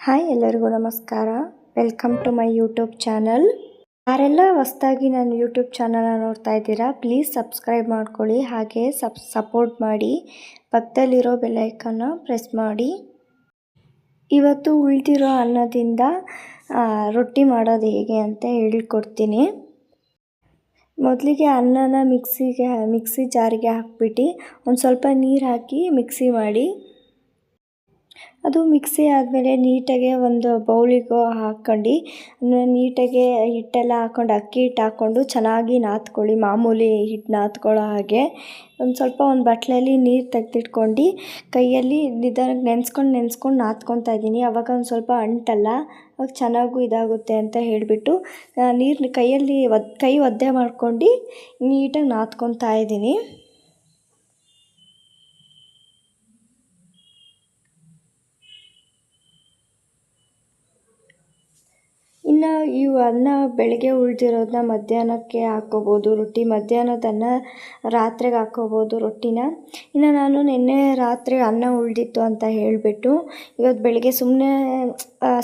Hi ಎಲ್ಲರಿಗೂ ನಮಸ್ಕಾರ. Welcome to my YouTube channel ಯಾರೆಲ್ಲ ಹೊಸ್ದಾಗಿ ನನ್ನ ಯೂಟ್ಯೂಬ್ ಚಾನಲ್ನ ನೋಡ್ತಾ ಇದ್ದೀರಾ ಪ್ಲೀಸ್ ಸಬ್ಸ್ಕ್ರೈಬ್ ಮಾಡ್ಕೊಳ್ಳಿ, ಹಾಗೆ ಸಬ್ ಸಪೋರ್ಟ್ ಮಾಡಿ, ಪಕ್ಕದಲ್ಲಿರೋ ಬೆಲ್ಲೈಕನ್ನ ಪ್ರೆಸ್ ಮಾಡಿ. ಇವತ್ತು ಉಳಿದಿರೋ ಅನ್ನದಿಂದ ರೊಟ್ಟಿ ಮಾಡೋದು ಹೇಗೆ ಅಂತ ಹೇಳ್ಕೊಡ್ತೀನಿ. ಮೊದಲಿಗೆ ಅನ್ನನ ಮಿಕ್ಸಿಗೆ ಮಿಕ್ಸಿ ಜಾರಿಗೆ ಹಾಕ್ಬಿಟ್ಟು ಒಂದು ಸ್ವಲ್ಪ ನೀರು ಹಾಕಿ ಮಿಕ್ಸಿ ಮಾಡಿ ಅದು ಮಿಕ್ಸಿ ಆದಮೇಲೆ ನೀಟಾಗೆ ಒಂದು ಬೌಲಿಗೆ ಹಾಕ್ಕೊಂಡು ನೀಟಾಗಿ ಹಿಟ್ಟೆಲ್ಲ ಹಾಕ್ಕೊಂಡು, ಅಕ್ಕಿ ಹಿಟ್ಟು ಹಾಕ್ಕೊಂಡು ಚೆನ್ನಾಗಿ ನಾದ್ಕೊಳ್ಳಿ, ಮಾಮೂಲಿ ಹಿಟ್ಟು ನಾದ್ಕೊಳ್ಳೋ ಹಾಗೆ. ಒಂದು ಸ್ವಲ್ಪ ಒಂದು ಬಟ್ಲಲ್ಲಿ ನೀರು ತೆಗೆದಿಟ್ಕೊಂಡು ಕೈಯಲ್ಲಿ ನಿಧಾನಕ್ಕೆ ನೆನೆಸ್ಕೊಂಡು ನೆನೆಸ್ಕೊಂಡು ನಾದ್ಕೊತಾ ಇದ್ದೀನಿ. ಆವಾಗ ಒಂದು ಸ್ವಲ್ಪ ಅಂಟಲ್ಲ, ಅವಾಗ ಚೆನ್ನಾಗೂ ಇದಾಗುತ್ತೆ ಅಂತ ಹೇಳಿಬಿಟ್ಟು ನೀರು ಕೈಯಲ್ಲಿ ಒದ್, ಕೈ ಒದ್ದೆ ಮಾಡ್ಕೊಂಡು ನೀಟಾಗಿ ನಾದ್ಕೊತಾ ಇದ್ದೀನಿ. ಇನ್ನು ಈ ಅನ್ನ ಬೆಳಗ್ಗೆ ಉಳಿದಿರೋದನ್ನ ಮಧ್ಯಾಹ್ನಕ್ಕೆ ಹಾಕ್ಕೋಬೋದು. ರೊಟ್ಟಿ ಮಧ್ಯಾಹ್ನದ ಅನ್ನ ರಾತ್ರಿಗೆ ಹಾಕ್ಕೋಬೋದು ರೊಟ್ಟಿನ. ಇನ್ನು ನಾನು ನಿನ್ನೆ ರಾತ್ರಿ ಅನ್ನ ಉಳಿದಿತ್ತು ಅಂತ ಹೇಳಿಬಿಟ್ಟು ಇವತ್ತು ಬೆಳಗ್ಗೆ ಸುಮ್ಮನೆ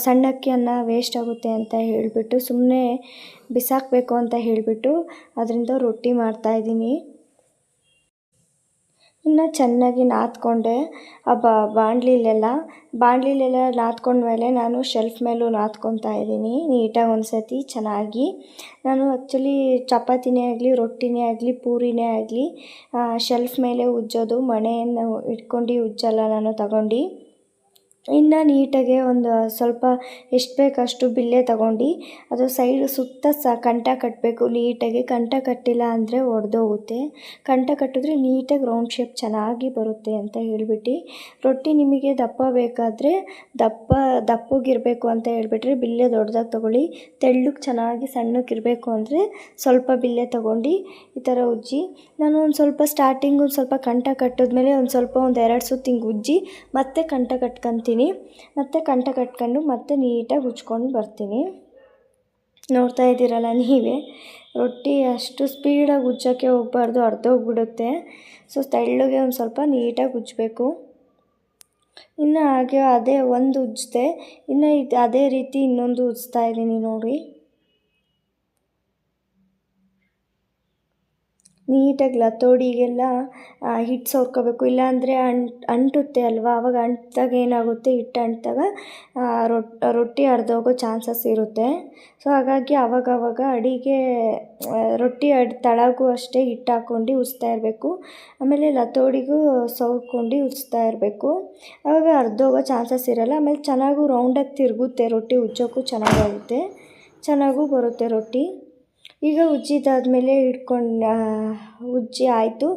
ಸಣ್ಣಕ್ಕಿ ಅನ್ನ ವೇಸ್ಟ್ ಆಗುತ್ತೆ ಅಂತ ಹೇಳಿಬಿಟ್ಟು ಸುಮ್ಮನೆ ಬಿಸಾಕಬೇಕು ಅಂತ ಹೇಳಿಬಿಟ್ಟು, ಅದರಿಂದ ರೊಟ್ಟಿ ಮಾಡ್ತಾಯಿದ್ದೀನಿ ಇನ್ನು ಚೆನ್ನಾಗಿ ನಾದ್ಕೊಂಡೆ. ಆ ಬಾಣಲಿಲೆಲ್ಲ ಬಾಣಲಿಲೆಲ್ಲ ನಾದ್ಕೊಂಡ್ಮೇಲೆ ನಾನು ಶೆಲ್ಫ್ ಮೇಲೂ ನಾದ್ಕೊತಾ ಇದ್ದೀನಿ, ನೀಟಾಗಿ ಒಂದು ಸತಿ ಚೆನ್ನಾಗಿ. ನಾನು ಆ್ಯಕ್ಚುಲಿ ಚಪಾತಿನೇ ಆಗಲಿ, ರೊಟ್ಟಿನೇ ಆಗಲಿ, ಪೂರಿನೇ ಆಗಲಿ ಶೆಲ್ಫ್ ಮೇಲೆ ಉಜ್ಜೋದು, ಮಣೆಯನ್ನು ಇಟ್ಕೊಂಡು ಉಜ್ಜಲ್ಲ ನಾನು ತಗೊಂಡು. ಇನ್ನು ನೀಟಾಗೆ ಒಂದು ಸ್ವಲ್ಪ ಎಷ್ಟು ಬೇಕಷ್ಟು ಬಿಲ್ಲೆ ತಗೊಂಡು, ಅದು ಸೈಡ್ ಸುತ್ತ ಸ ಕಂಠ ಕಟ್ಟಬೇಕು ನೀಟಾಗಿ ಕಂಠ ಕಟ್ಟಿಲ್ಲ ಅಂದರೆ ಒಡೆದೋಗುತ್ತೆ. ಕಂಠ ಕಟ್ಟಿದ್ರೆ ನೀಟಾಗಿ ರೌಂಡ್ ಶೇಪ್ ಚೆನ್ನಾಗಿ ಬರುತ್ತೆ ಅಂತ ಹೇಳ್ಬಿಟ್ಟು, ರೊಟ್ಟಿ ನಿಮಗೆ ದಪ್ಪ ಬೇಕಾದರೆ ದಪ್ಪ ದಪ್ಪಗಿರಬೇಕು ಅಂತ ಹೇಳಿಬಿಟ್ರೆ ಬಿಲ್ಲೆ ದೊಡ್ಡದಾಗಿ ತೊಗೊಳ್ಳಿ. ತೆಳ್ಳಗೆ ಚೆನ್ನಾಗಿ ಸಣ್ಣಕ್ಕಿರಬೇಕು ಅಂದರೆ ಸ್ವಲ್ಪ ಬಿಲ್ಲೆ ತೊಗೊಂಡು, ಈ ಥರ ಉಜ್ಜಿ. ನಾನು ಒಂದು ಸ್ವಲ್ಪ ಸ್ಟಾರ್ಟಿಂಗ್ ಒಂದು ಸ್ವಲ್ಪ ಕಂಠ ಕಟ್ಟಿದ್ಮೇಲೆ ಒಂದು ಸ್ವಲ್ಪ ಒಂದು ಎರಡು ಸುತ್ತು ಹಿಂಗೆ ಉಜ್ಜಿ, ಮತ್ತೆ ಕಂಠ ಕಟ್ಕೊತೀನಿ. ಮತ್ತು ಕಂಟ ಕಟ್ಕೊಂಡು ಮತ್ತೆ ನೀಟಾಗಿ ಉಜ್ಕೊಂಡು ಬರ್ತೀನಿ. ನೋಡ್ತಾ ಇದ್ದೀರಲ್ಲ ನೀವೇ? ರೊಟ್ಟಿ ಅಷ್ಟು ಸ್ಪೀಡಾಗಿ ಉಜ್ಜೋಕ್ಕೆ ಹೋಗ್ಬಾರ್ದು ಅರ್ಧ ಹೋಗ್ಬಿಡುತ್ತೆ ಸೊ ತೆಳ್ಳಗೆ ಒಂದು ಸ್ವಲ್ಪ ನೀಟಾಗಿ ಉಜ್ಜಬೇಕು. ಇನ್ನು ಹಾಗೆ ಅದೇ ಒಂದು ಉಜ್ಜಿದೆ ಇನ್ನು ಇದು ಅದೇ ರೀತಿ ಇನ್ನೊಂದು ಉಜ್ತಾ ಇದ್ದೀನಿ ನೋಡಿ. ನೀಟಾಗಿ ಲತೋಡಿಗೆಲ್ಲ ಹಿಟ್ಟು ಸವರ್ಕೋಬೇಕು ಇಲ್ಲಾಂದರೆ ಅಂಟು ಅಂಟುತ್ತೆ ಅಲ್ವಾ? ಆವಾಗ ಅಂಟಿದಾಗ ಏನಾಗುತ್ತೆ? ಹಿಟ್ಟು ಅಂಟಿದಾಗ ರೊಟ್ಟಿ ಹರ್ದೋಗೋ ಚಾನ್ಸಸ್ ಇರುತ್ತೆ. ಸೊ, ಹಾಗಾಗಿ ಆವಾಗವಾಗ ಅಡಿಗೆ ರೊಟ್ಟಿ ಅಡ್, ತಳಗೂ ಅಷ್ಟೇ ಹಿಟ್ಟು ಹಾಕ್ಕೊಂಡು ಉಸ್ತಾ ಇರಬೇಕು. ಆಮೇಲೆ ಲತೋಡಿಗೂ ಸೋರ್ಕೊಂಡು ಉಜ್ತಾ ಇರಬೇಕು. ಆವಾಗ ಹರ್ದೋಗೋ ಚಾನ್ಸಸ್ ಇರಲ್ಲ. ಆಮೇಲೆ ಚೆನ್ನಾಗೂ ರೌಂಡಾಗಿ ತಿರುಗುತ್ತೆ. ರೊಟ್ಟಿ ಉಜ್ಜೋಕ್ಕೂ ಚೆನ್ನಾಗಾಗುತ್ತೆ ಚೆನ್ನಾಗೂ ಬರುತ್ತೆ ರೊಟ್ಟಿ. ಈಗ ಉಜ್ಜಿದಾದ್ಮೇಲೆ ಹಿಡ್ಕೊಂಡು ಉಜ್ಜಿ ಆಯಿತು.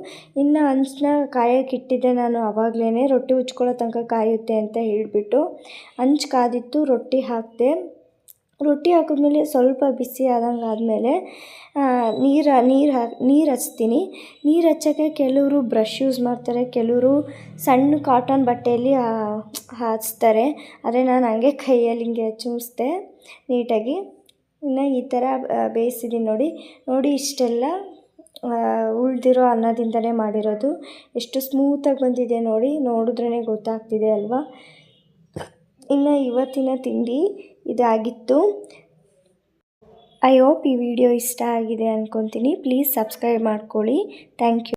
ಇನ್ನು ಹಂಚನ್ನ ಕಾಯಕ್ಕೆ ಇಟ್ಟಿದ್ದೆ ನಾನು ಆವಾಗಲೇ ರೊಟ್ಟಿ ಉಜ್ಕೊಳ್ಳೋ ತನಕ ಕಾಯುತ್ತೆ ಅಂತ ಹೇಳಿಬಿಟ್ಟು ಹಂಚು ಕಾದಿತ್ತು, ರೊಟ್ಟಿ ಹಾಕಿದೆ. ರೊಟ್ಟಿ ಹಾಕಿದ್ಮೇಲೆ ಸ್ವಲ್ಪ ಬಿಸಿ ಆದಂಗೆ ಆದಮೇಲೆ ನೀರು ನೀರು ಹಾಕಿ ನೀರು ಹಚ್ತೀನಿ. ನೀರು ಹಚ್ಚೋಕ್ಕೆ ಕೆಲವರು ಬ್ರಷ್ ಯೂಸ್ ಮಾಡ್ತಾರೆ, ಕೆಲವರು ಸಣ್ಣ ಕಾಟನ್ ಬಟ್ಟೆಯಲ್ಲಿ ಹಚ್ತಾರೆ. ಆದರೆ ನಾನು ಹಂಗೆ ಕೈಯಲ್ಲಿ ಹಿಂಗೆ ಚುಮ್ಸ್ದೆ ನೀಟಾಗಿ. ಇನ್ನು ಈ ಥರ ಬೇಯಿಸಿದ್ದೀನಿ ನೋಡಿ. ನೋಡಿ ಇಷ್ಟೆಲ್ಲ ಉಳಿದಿರೋ ಅನ್ನದಿಂದಲೇ ಮಾಡಿರೋದು. ಎಷ್ಟು ಸ್ಮೂತಾಗಿ ಬಂದಿದೆ ನೋಡಿ. ನೋಡಿದ್ರೇ ಗೊತ್ತಾಗ್ತಿದೆ ಅಲ್ವಾ? ಇನ್ನು ಇವತ್ತಿನ ತಿಂಡಿ ಇದಾಗಿತ್ತು. ಐ ಹೋಪ್ ಈ ವಿಡಿಯೋ ಇಷ್ಟ ಆಗಿದೆ ಅಂದ್ಕೊತೀನಿ ಪ್ಲೀಸ್ ಸಬ್ಸ್ಕ್ರೈಬ್ ಮಾಡ್ಕೊಳ್ಳಿ. Thank you